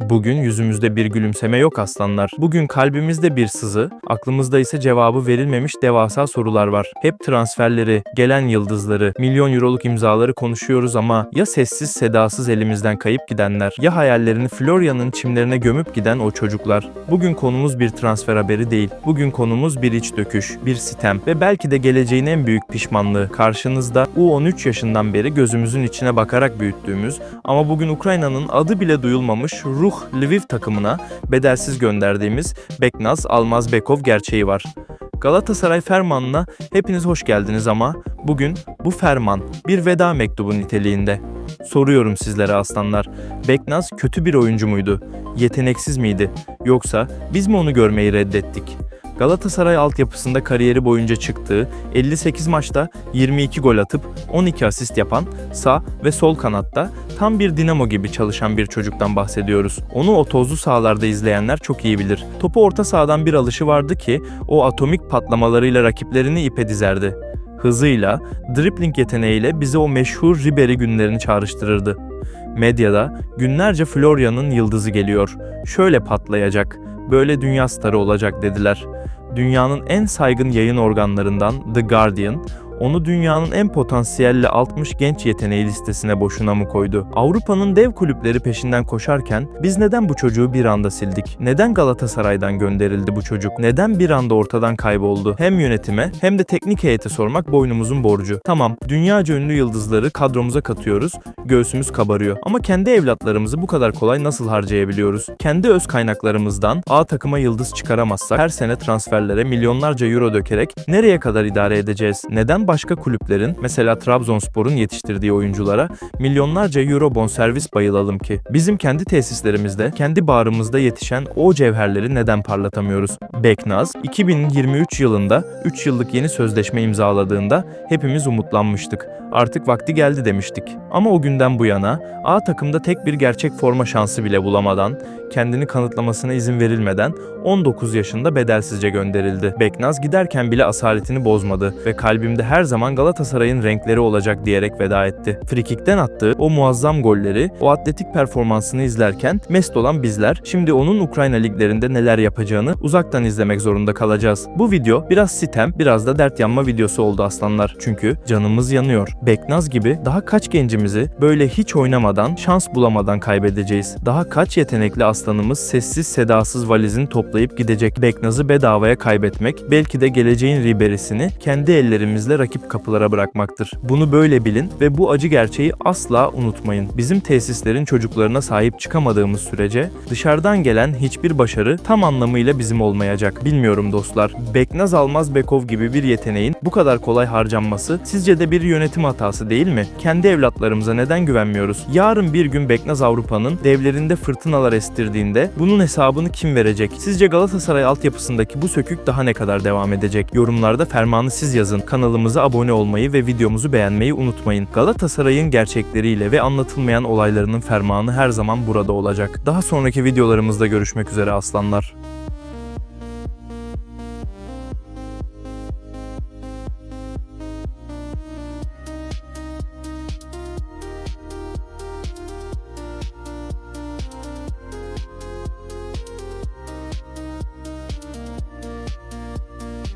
Bugün yüzümüzde bir gülümseme yok aslanlar. Bugün kalbimizde bir sızı, aklımızda ise cevabı verilmemiş devasa sorular var. Hep transferleri, gelen yıldızları, milyon euroluk imzaları konuşuyoruz ama ya sessiz sedasız elimizden kayıp gidenler, ya hayallerini Florya'nın çimlerine gömüp giden o çocuklar. Bugün konumuz bir transfer haberi değil. Bugün konumuz bir iç döküş, bir sitem ve belki de geleceğin en büyük pişmanlığı. Karşınızda U13 yaşından beri gözümüzün içine bakarak büyüttüğümüz ama bugün Ukrayna'nın adı bile duyulmamış Ruh Lviv takımına bedelsiz gönderdiğimiz Beknaz Almazbekov gerçeği var. Galatasaray fermanına hepiniz hoş geldiniz ama bugün bu ferman bir veda mektubu niteliğinde. Soruyorum sizlere aslanlar, Beknaz kötü bir oyuncu muydu? Yeteneksiz miydi? Yoksa biz mi onu görmeyi reddettik? Galatasaray altyapısında kariyeri boyunca çıktığı 58 maçta 22 gol atıp 12 asist yapan sağ ve sol kanatta tam bir dinamo gibi çalışan bir çocuktan bahsediyoruz. Onu o tozlu sahalarda izleyenler çok iyi bilir. Topu orta sahadan bir alışı vardı ki o atomik patlamalarıyla rakiplerini ipe dizerdi. Hızıyla, dribbling yeteneğiyle bize o meşhur Ribery günlerini çağrıştırırdı. Medyada günlerce Florya'nın yıldızı geliyor. Şöyle patlayacak, böyle dünya starı olacak dediler. Dünyanın en saygın yayın organlarından The Guardian, onu dünyanın en potansiyelli 60 genç yeteneği listesine boşuna mı koydu? Avrupa'nın dev kulüpleri peşinden koşarken biz neden bu çocuğu bir anda sildik? Neden Galatasaray'dan gönderildi bu çocuk? Neden bir anda ortadan kayboldu? Hem yönetime hem de teknik heyete sormak boynumuzun borcu. Tamam, dünyaca ünlü yıldızları kadromuza katıyoruz, göğsümüz kabarıyor. Ama kendi evlatlarımızı bu kadar kolay nasıl harcayabiliyoruz? Kendi öz kaynaklarımızdan A takıma yıldız çıkaramazsak her sene transferlere milyonlarca euro dökerek nereye kadar idare edeceğiz? Neden başka kulüplerin mesela Trabzonspor'un yetiştirdiği oyunculara milyonlarca euro bonservis bayılalım ki? Bizim kendi tesislerimizde, kendi bağrımızda yetişen o cevherleri neden parlatamıyoruz? Beknaz 2023 yılında 3 yıllık yeni sözleşme imzaladığında hepimiz umutlanmıştık. Artık vakti geldi demiştik. Ama o günden bu yana A takımda tek bir gerçek forma şansı bile bulamadan, kendini kanıtlamasına izin verilmeden 19 yaşında bedelsizce gönderildi. Beknaz giderken bile asaletini bozmadı ve kalbimde her zaman Galatasaray'ın renkleri olacak diyerek veda etti. Frikikten attığı o muazzam golleri, o atletik performansını izlerken mest olan bizler şimdi onun Ukrayna liglerinde neler yapacağını uzaktan izlemek zorunda kalacağız. Bu video biraz sitem, biraz da dert yanma videosu oldu aslanlar. Çünkü canımız yanıyor. Beknaz gibi daha kaç gencimizi böyle hiç oynamadan, şans bulamadan kaybedeceğiz. Daha kaç yetenekli aslanımız sessiz sedasız valizini toplayıp gidecek. Beknaz'ı bedavaya kaybetmek belki de geleceğin riberisini kendi ellerimizle rakip kapılara bırakmaktır. Bunu böyle bilin ve bu acı gerçeği asla unutmayın. Bizim tesislerin çocuklarına sahip çıkamadığımız sürece dışarıdan gelen hiçbir başarı tam anlamıyla bizim olmayacak. Bilmiyorum dostlar. Beknaz Almaz Bekov gibi bir yeteneğin bu kadar kolay harcanması sizce de bir yönetim hatası değil mi? Kendi evlatlarımıza neden güvenmiyoruz? Yarın bir gün Beknaz Avrupa'nın devlerinde fırtınalar estirdiğinde bunun hesabını kim verecek? Sizce Galatasaray altyapısındaki bu sökük daha ne kadar devam edecek? Yorumlarda fermanı siz yazın. Kanalımıza abone olmayı ve videomuzu beğenmeyi unutmayın. Galatasaray'ın gerçekleriyle ve anlatılmayan olaylarının fermanı her zaman burada olacak. Daha sonraki videolarımızda görüşmek üzere aslanlar.